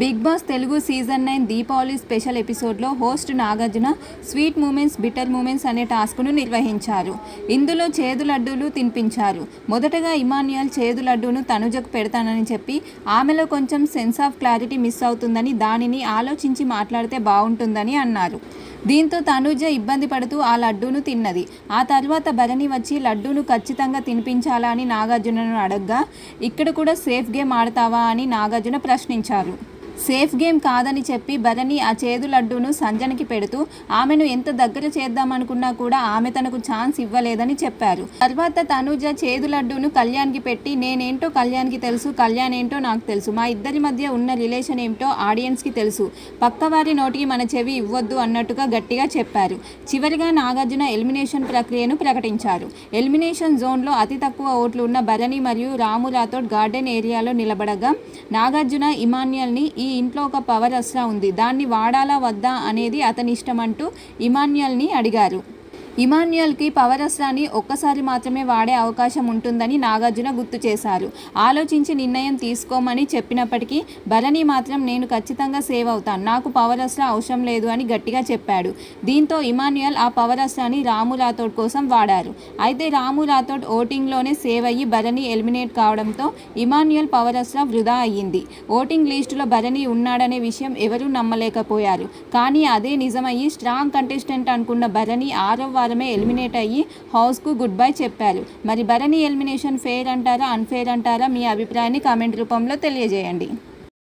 Big boss Telugu season nine Deepavali special ఎపిసోడ్లో host Nagarjuna sweet moments bitter moments అనే టాస్క్ను నిర్వహించారు. ఇందులో చేదు లడ్డూలు తినిపించారు. మొదటగా ఇమాన్యుయల్ చేదు లడ్డూను తనుజకు పెడతానని చెప్పి ఆమెలో కొంచెం సెన్స్ ఆఫ్ క్లారిటీ మిస్ అవుతుందని దానిని ఆలోచించి మాట్లాడితే బాగుంటుందని అన్నారు. దీంతో తనుజ ఇబ్బంది పడుతూ ఆ లడ్డూను తిన్నది. ఆ తర్వాత భరణి వచ్చి లడ్డూను ఖచ్చితంగా తినిపించాలా అని నాగార్జునను అడగ్గా ఇక్కడ కూడా సేఫ్ గేమ్ ఆడతావా? అని నాగార్జున ప్రశ్నించారు. సేఫ్ గేమ్ కాదని చెప్పి భరణి ఆ చేదు లడ్డూను సంజనకి పెడుతూ ఆమెను ఎంత దగ్గర చేద్దామనుకున్నా కూడా ఆమె తనకు ఛాన్స్ ఇవ్వలేదని చెప్పారు. తర్వాత తనుజ చేదు లడ్డూను కళ్యాణ్కి పెట్టి నేనేంటో కళ్యాణ్కి తెలుసు కళ్యాణ్ ఏంటో నాకు తెలుసు. మా ఇద్దరి మధ్య ఉన్న రిలేషన్ ఏమిటో ఆడియన్స్కి తెలుసు. పక్కవారి నోటికి మన చెవి ఇవ్వద్దు అన్నట్టుగా గట్టిగా చెప్పారు. చివరిగా నాగార్జున ఎలిమినేషన్ ప్రక్రియను ప్రకటించారు. ఎలిమినేషన్ జోన్లో అతి తక్కువ ఓట్లు ఉన్న భరణి మరియు రాము రాథోడ్ గార్డెన్ ఏరియాలో నిలబడగా నాగార్జున ఇమాన్యుయల్ని ఈ ఇంట్లో ఒక పవర్ అస్రా ఉంది. దాన్ని వాడాలా వద్దా అనేది అతని ఇష్టం అంటూ ఇమాన్యుయల్ని అడిగారు. ఇమాన్యుయల్కి పవర్ అస్త్రాన్ని ఒక్కసారి మాత్రమే వాడే అవకాశం ఉంటుందని నాగార్జున గుర్తు చేశారు. ఆలోచించి నిర్ణయం తీసుకోమని చెప్పినప్పటికీ భరణి మాత్రం నేను ఖచ్చితంగా సేవ్ అవుతాను. నాకు పవర్ అస్త్ర అవసరం లేదు అని గట్టిగా చెప్పాడు. దీంతో ఇమాన్యుయల్ ఆ పవర్ అస్త్రాన్ని రాము రాథోడ్ కోసం వాడారు. అయితే రాము రాథోడ్ ఓటింగ్లోనే సేవ్ అయ్యి భరణి ఎలిమినేట్ కావడంతో ఇమాన్యుయల్ పవర్ అస్త్ర వృధా అయ్యింది. ఓటింగ్ లిస్టులో భరణి ఉన్నాడనే విషయం ఎవరూ నమ్మలేకపోయారు. కానీ అదే నిజమయ్యి స్ట్రాంగ్ కంటెస్టెంట్ అనుకున్న భరణి ఆరో వారమే ఎలిమినేట్ అయ్యి హౌస్కు గుడ్ బై చెప్పారు. మరి భరణి ఎలిమినేషన్ ఫెయిర్ అంటారా అన్ఫెయిర్ అంటారా మీ అభిప్రాయాన్ని కామెంట్ రూపంలో తెలియజేయండి.